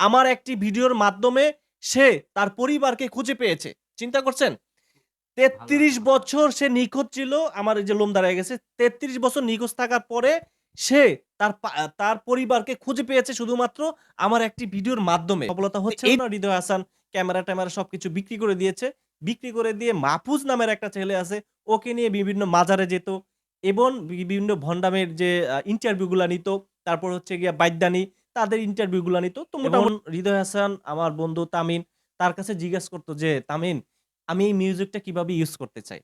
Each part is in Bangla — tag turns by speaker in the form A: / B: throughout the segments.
A: আমার একটি ভিডিওর মাধ্যমে সে তার পরিবারকে খুঁজে পেয়েছে। চিন্তা করছেন? ৩৩ বছর সে নিখোঁজ ছিল। আমার এই যে লোম দাঁড়ায় গেছে। ৩৩ বছর নিখোঁজ থাকার পরে সে তার তার পরিবারকে খুঁজে পেয়েছে শুধুমাত্র আমার একটি ভিডিওর মাধ্যমে। সফলতা হচ্ছে না হৃদয় হাসান ক্যামেরা-ট্যামেরা সবকিছু বিক্রি করে দিয়েছে। বিক্রি করে দিয়ে মাহফুজ নামের একটা ছেলে আছে। ওকে নিয়ে বিভিন্ন মাজারে যেত এবং বিভিন্ন ভন্ডামের যে আ ইন্টারভিউ গুলা নিত। তারপর হচ্ছে গিয়ে বাইদ্যানি তাদের ইন্টারভিউ গুলা নিত। তো মোটামুটি হৃদয় হাসান আমার বন্ধু তামিন তার কাছে জিজ্ঞেস করত যে, "তামিন আমি এই মিউজিকটা কীভাবে ইউজ করতে চাই?"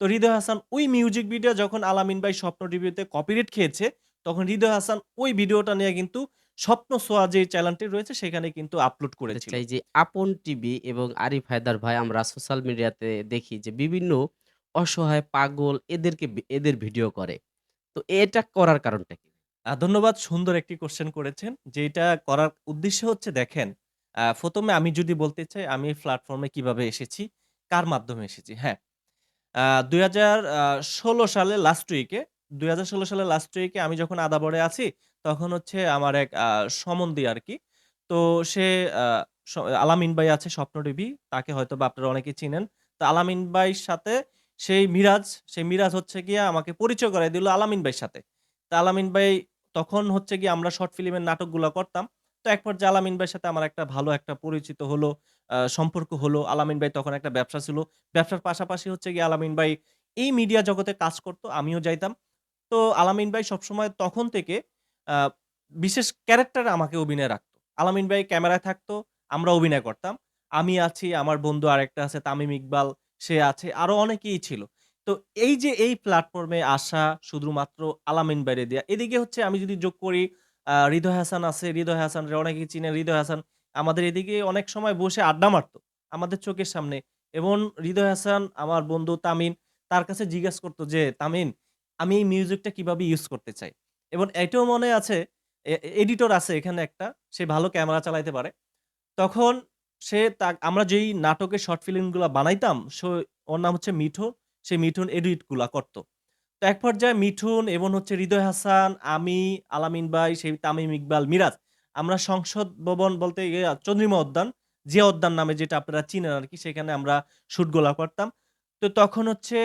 A: তো হৃদয় হাসান ওই মিউজিক ভিডিও যখন আলামিন ভাই স্বপ্ন টিভিতে কপিরাইট খেয়েছে, তখন হৃদয় হাসান ওই ভিডিওটা নিয়ে কিন্তু স্বপ্ন সোয়া যে চ্যানেলটি রয়েছে সেখানে কিন্তু আপলোড
B: জানতে
A: করেছিল।
B: চাই যে আপন টিভি এবং আরিফ হায়দার ভাই আমরা সোশ্যাল মিডিয়াতে দেখি যে বিভিন্ন অসহায় পাগল এদেরকে এদের ভিডিও করে। তো এটা করার কারণটা কি?
A: ধন্যবাদ। সুন্দর একটি কোয়েশ্চেন করেছেন। যে এটা করার উদ্দেশ্য হচ্ছে দেখেন, আ ১ম এ আমি যদি বলতে চাই আমি প্ল্যাটফর্মে কীভাবে এসেছি, কার মাধ্যমে এসেছি। হ্যাঁ, আ ২০১৬ সালে লাস্ট উইকে ২০১৬ সালে লাস্ট উইকে আমি যখন আদাবরে আছি, তখন হচ্ছে আমার এক আ সম্বন্ধী আরকি। তো সে আলামিন ভাই আছে স্বপ্ন টিভি। তাকে হয়তোবা আপনারা অনেকেই চিনেন। তো আলামিন ভাইয়ের সাথে সেই মিরাজ, সেই মিরাজ হচ্ছে গিয়ে আমাকে পরিচয় করায় দিল আলামিন ভাইয়ের সাথে। তো আলামিন ভাই তখন হচ্ছে গিয়ে আমরা শর্ট ফিল্মের নাটকগুলো করতাম। তো এক পর্যায়ে আলামিন ভাইয়ের সাথে আমার একটা ভালো একটা পরিচিত হলো, সম্পর্ক হলো। আলামিন ভাই তখন একটা ব্যবসা ছিল। ব্যবসার পাশাপাশি হচ্ছে গিয়ে আলামিন ভাই এই মিডিয়া জগতে কাজ করতো আমিও যাইতাম। তো আলামিন ভাই সবসময় তখন থেকে বিশেষ ক্যারেক্টারে আমাকে অভিনয় রাখত। আলামিন ভাই ক্যামেরায় থাকতো, আমরা অভিনয় করতাম। আমি আছি, আমার বন্ধু আরেকটা আছে তামিম ইকবাল, সে আছে। আরও অনেকেই ছিল। তো এই যে এই প্ল্যাটফর্মে আসা শুধুমাত্র আলামিন বাইরে দেয়া। এদিকে হচ্ছে আমি যদি যোগ করি হৃদয় হাসান আছে। হৃদয় হাসানরে অনেকেই চিনে। হৃদয় হাসান আমাদের এদিকে অনেক সময় বসে আড্ডা মারত। আমাদের চোখের সামনে। এবং হৃদয় হাসান আমার বন্ধু তামিন তার কাছে জিজ্ঞেস করত যে, "তামিন আমি এই মিউজিকটা কীভাবে ইউজ করতে চাই?" এবং এটাও মনে আছে এ এডিটর আছে এখানে একটা। সে ভালো ক্যামেরা চালাইতে পারে। তখন সে তা আমরা যেই নাটকের শর্ট ফিল্মগুলা বানাইতাম, সো ওর নাম হচ্ছে মিঠুন। সে মিঠুন এডিটগুলা করত। তো এক পর্যায়ে মিঠুন এবং হচ্ছে হৃদয় হাসান, আমি, আলামিন ভাই, সেই তামিম ইকবাল, মিরাজ আমরা সংসদ ভবন বলতে ইয়া চন্দ্রিমা উদ্যান, জিয়া উদ্যান নামে যেটা আপনারা চিনেন আর কি সেখানে আমরা শুটগুলা করতাম। তো তখন হচ্ছে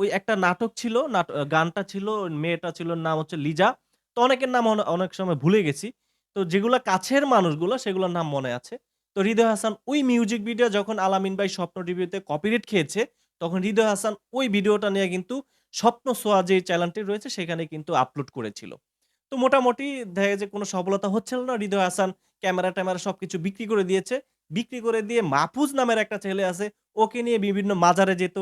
A: ওই একটা নাটক ছিল, নাট গানটা ছিল, মেয়েটা ছিল নাম হচ্ছে লিজা। তো অনেকের নাম অনেক সময় ভুলে গেছি। তো যেগুলো কাছের মানুষগুলো সেগুলোর নাম মনে আছে। তো হৃদয় হাসান ওই মিউজিক ভিডিও যখন আলামিন ভাই স্বপ্ন টিভিতে কপিরেট খেয়েছে, তখন হৃদয় হাসান ওই ভিডিওটা নিয়ে কিন্তু স্বপ্ন সোয়া যে চ্যানেলটি রয়েছে সেখানে কিন্তু আপলোড করেছিল। তো মোটামুটি দেখা যে কোনো সফলতা হচ্ছিল না। হৃদয় হাসান ক্যামেরা-ট্যামেরা সবকিছু বিক্রি করে দিয়েছে। বিক্রি করে দিয়ে মাহফুজ নামের একটা ছেলে আছে। ওকে নিয়ে বিভিন্ন মাজারে যেত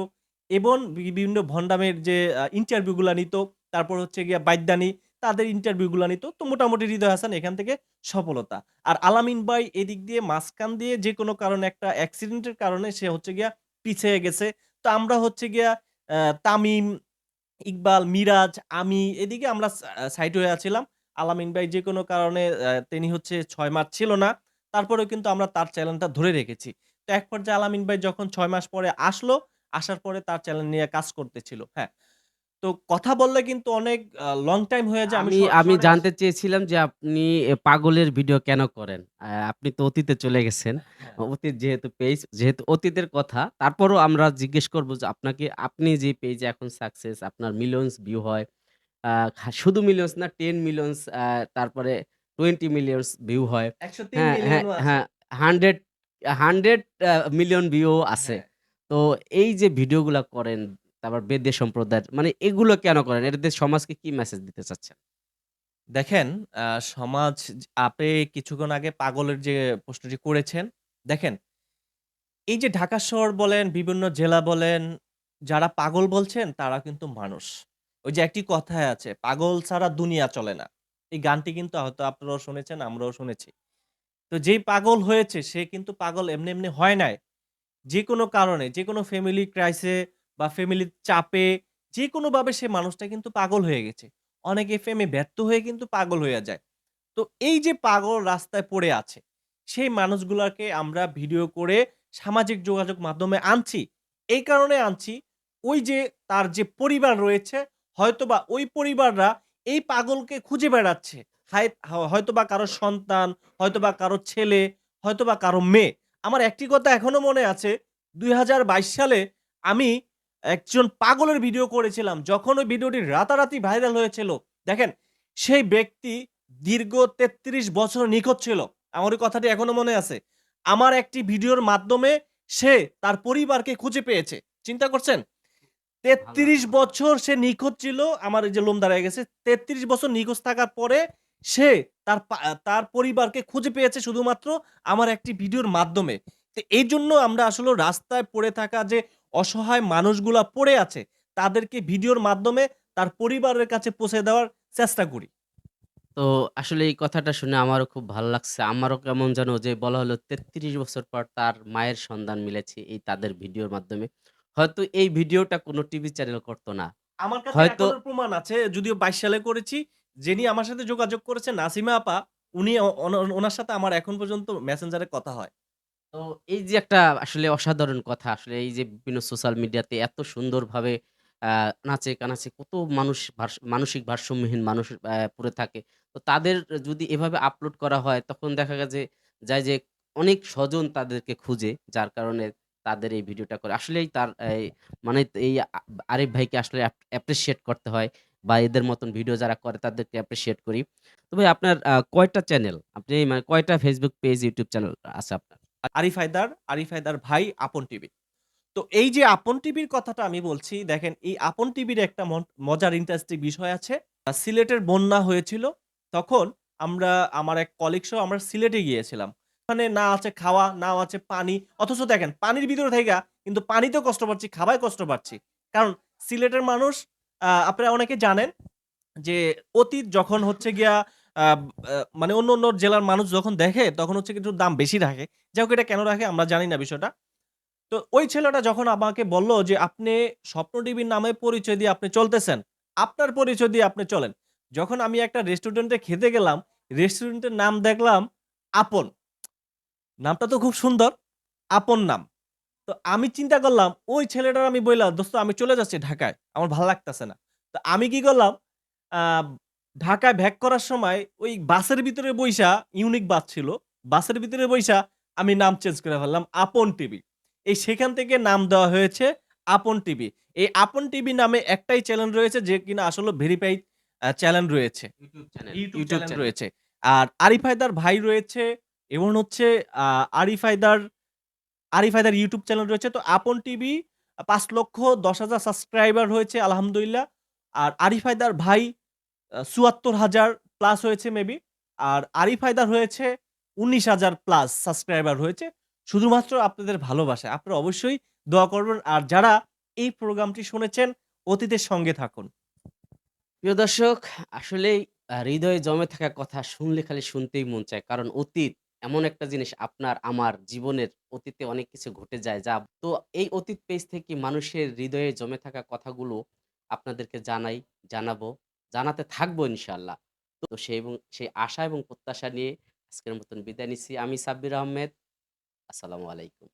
A: এবং বিভিন্ন ভন্ডামের যে ইন্টারভিউগুলো নিত। তারপর হচ্ছে গিয়ে বাইদ্যানি তাদের ইন্টারভিউগুলো নিত। তো মোটামুটি হৃদয় হাসান এখান থেকে সফলতা। আর আলামিন ভাই এদিক দিয়ে মাঝখান দিয়ে যেকোনো কারণে একটা অ্যাক্সিডেন্টের কারণে সে হচ্ছে গিয়া পিছিয়ে গেছে। তো আমরা হচ্ছে গিয়া তামিম, ইকবাল, মিরাজ, আমি এদিকে আমরা সাইড হয়ে আছিলাম। আলামিন ভাই যে কোনো কারণে তিনি হচ্ছে ছয় মাস ছিল না। তারপরেও কিন্তু আমরা তার চ্যানেলটা ধরে রেখেছি। তো এক পর্যায়ে আলামিন ভাই যখন ছয় মাস পরে আসলো, আসার পরে তার চ্যানেল নিয়ে কাজ করতেছিল। হ্যাঁ। তো কথা বললে কিন্তু অনেক আ লং টাইম হয়ে যায়। আমি
B: আমি
A: আস
B: জানতে চেয়েছিলাম যে আপনি এ পাগলের ভিডিও কেন করেন? আ আপনি তো অতীতে চলে গেছেন।
A: হ্যাঁ।
B: অতীত যেহেতু পেজ, যেহেতু অতীতের কথা, তারপরও আমরা জিজ্ঞেস করব যে আপনাকে আপনি যে পেজে এখন সাকসেস, আপনার মিলিয়নস ভিউ হয়। আ খা শুধু মিলিয়নস না 10 মিলিয়নস আ তারপরে 20 মিলিয়নস ভিউ হয়।
A: ১০৩
B: হ্যাঁ, হ্যাঁ,
A: মিলিয়নও আছে।
B: হ্যাঁ 100 100 আ মিলিয়ন ভিউ আছে।
A: হ্যাঁ।
B: তো এই যে ভিডিওগুলা করেন, তারপর বেদে সম্প্রদায়ের মানে এগুলো কেন করেন? এটা দিয়ে সমাজকে কি মেসেজ দিতে চাচ্ছেন?
A: দেখেন সমাজ আপনি কিছুক্ষণ আগে পাগলের যে প্রশ্নটি করেছেন, দেখেন এই যে ঢাকা শহর বলেন, বিভিন্ন জেলা বলেন, যারা পাগল বলছেন তারা কিন্তু মানুষ। ওই যে একটি কথায় আছে, "পাগল ছাড়া দুনিয়া চলে না।" এই গানটি কিন্তু হয়তো আপনারাও শুনেছেন, আমরাও শুনেছি। তো যেই পাগল হয়েছে সে কিন্তু পাগল এমনি, এমনি হয় নাই। যেকোনো কারণে, যেকোনো ফ্যামিলি ক্রাইসে বা ফ্যামিলির চাপে যেকোনোভাবে সে মানুষটা কিন্তু পাগল হয়ে গেছে। অনেকে প্রেমে ব্যর্থ হয়ে কিন্তু পাগল হয়ে যায়। তো এই যে পাগল রাস্তায় পড়ে আছে, সেই মানুষগুলোকে আমরা ভিডিও করে সামাজিক যোগাযোগ মাধ্যমে আনছি। এই কারণে আনছি, ওই যে তার যে পরিবার রয়েছে, হয়তোবা ওই পরিবাররা এই পাগলকে খুঁজে বেড়াচ্ছে। হায় হয়তোবা কারও সন্তান, হয়তোবা কারও ছেলে, হয়তোবা কারও মেয়ে। আমার একটি কথা এখনও মনে আছে ২০২২ সালে আমি একজন পাগলের ভিডিও করেছিলাম। যখন ওই ভিডিওটি রাতারাতি ভাইরাল হয়েছিল। দেখেন সেই ব্যক্তি দীর্ঘ ৩৩ বছর নিখোঁজ ছিল। আমার ওই কথাটি এখনও মনে আছে। আমার একটি ভিডিওর মাধ্যমে সে তার পরিবারকে খুঁজে পেয়েছে। চিন্তা করছেন? ৩৩ বছর সে নিখোঁজ ছিল। আমার এই যে লোম দাঁড়ায় গেছে। ৩৩ বছর নিখোঁজ থাকার পরে সে তার তার পরিবারকে খুঁজে পেয়েছে শুধুমাত্র আমার একটি ভিডিওর মাধ্যমে। তো এই জন্য আমরা আসলে রাস্তায় পড়ে থাকা যে অসহায় মানুষগুলা পড়ে আছে, তাদেরকে ভিডিওর মাধ্যমে তার পরিবারের কাছে পৌঁছে দেওয়ার চেষ্টা করি।
B: তো আসলে এই কথাটা শুনে আমারও খুব ভালো লাগছে। আমারও কেমন যেন যে বলা হলো ৩৩ বছর পর তার মায়ের সন্ধান মিলেছে এই তাদের ভিডিওর মাধ্যমে। হয়তো এই ভিডিওটা কোনো টিভি চ্যানেল করতো না।
A: আমার কাছে
B: হয়তো
A: প্রমাণ আছে। যদিও ২২ সালে করেছি। যিনি আমার সাথে যোগাযোগ করেছেন নাসিমা আপা, উনি ওনার সাথে আমার এখন পর্যন্ত মেসেঞ্জারে কথা হয়।
B: তো এই যে একটা আসলে অসাধারণ কথা আসলে এই যে বিভিন্ন সোশ্যাল মিডিয়াতে এত সুন্দরভাবে আ নাচে-কানাচে কত মানুষ মানসিক ভারসাম্যহীন মানুষ পড়ে থাকে। তো তাদের যদি এভাবে আপলোড করা হয় তখন দেখা গেছে যায় যে অনেক স্বজন তাদেরকে খুঁজে যার কারণে তাদের এই ভিডিওটা করে। আসলেই তার এই মানে এই আরিফ ভাইকে আসলে অ্যাপ অ্যাপ্রিশিয়েট করতে হয় বা এদের মতন ভিডিও যারা করে তাদেরকে অ্যাপ্রিশিয়েট করি। তো ভাই আপনার কয়টা চ্যানেল? আপনি মানে কয়টা Facebook পেজ, YouTube চ্যানেল আছে আপনার?
A: আরিফ হায়দার, আরিফ হায়দার ভাই, আপন টিভি। তো এই যে আপন টিভির কথাটা আমি বলছি, দেখেন এই আপন টিভির একটা মজার ইন্টারেস্টিং বিষয় আছে। সিলেটের বন্যা হয়েছিল। তখন আমরা আমার এক কলিগ সহ আমরা সিলেটে গিয়েছিলাম। ওখানে না আছে খাওয়া, না আছে পানি। অথচ দেখেন পানির ভিতরে থাইকা কিন্তু পানিতেও কষ্ট পাচ্ছি, খাওয়ায় কষ্ট পাচ্ছি। কারণ সিলেটের মানুষ আপনারা অনেকে জানেন যে অতীত যখন হচ্ছে গিয়া মানে অন্য, অন্য জেলার মানুষ যখন দেখে তখন হচ্ছে একটু দাম বেশি রাখে। যাই হোক এটা কেন রাখে আমরা জানি না বিষয়টা। তো ওই ছেলেটা যখন আমাকে বলল যে, "আপনি স্বপ্ন টিভির নামে পরিচয় দিয়ে আপনি চলতেছেন। আপনার পরিচয় দিয়ে আপনি চলেন।" যখন আমি একটা রেস্টুরেন্টে খেতে গেলাম, রেস্টুরেন্টের নাম দেখলাম আপন। নামটা তো খুব সুন্দর। আপন নাম। তো আমি চিন্তা করলাম ওই ছেলেটার আমি বইলা, "দোস্ত আমি চলে যাচ্ছি ঢাকায়। আমার ভালো লাগতেছে না।" তো আমি কি করলাম ঢাকায় ব্যাক করার সময় ওই বাসের ভিতরে বইসা ইউনিক বাস ছিল। বাসের ভিতরে বইসা আমি নাম চেঞ্জ করে ফেললাম আপন টিভি। এই সেখান থেকে নাম দেওয়া হয়েছে আপন টিভি। এই আপন টিভি নামে একটাই চ্যানেল রয়েছে যে কিনা আসলে ভেরিফাইড চ্যানেল রয়েছে। YouTube channel
B: channel.
A: রয়েছে। আর আরিফ হায়দার ভাই রয়েছে এবং হচ্ছে আরিফ হায়দার আরিফ হায়দার ইউটিউব চ্যানেল রয়েছে। তো আপন টিভি পাঁচ লক্ষ দশ হাজার সাবস্ক্রাইবার হয়েছে আলহামদুলিল্লাহ। আর আরিফ হায়দার ভাই আ ৭৪,০০০ প্লাস হয়েছে মেবি। আর আরিফ হায়দার হয়েছে ১৯,০০০ প্লাস সাবস্ক্রাইবার হয়েছে। শুধুমাত্র আপনাদের ভালোবাসা আপনারা অবশ্যই দোয়া করবেন। আর যারা এই প্রোগ্রামটি শুনেছেন অতীতের সঙ্গে থাকুন।
B: প্রিয় দর্শক আসলেই আ হৃদয়ে জমে থাকা কথা শুনলে খালি শুনতেই মন চায়। কারণ অতীত এমন একটা জিনিস আপনার আমার জীবনের অতীতে অনেক কিছু ঘটে যায় যা তো এই অতীত পেজ থেকে মানুষের হৃদয়ে জমে থাকা কথাগুলো আপনাদেরকে জানাই, জানাব, জানাতে থাকব ইনশাল্লাহ তো সেই এবং সেই আশা এবং প্রত্যাশা নিয়ে আজকের মতন বিদায় নিচ্ছি। আমি সাব্বির আহমেদ। আসসালামু আলাইকুম।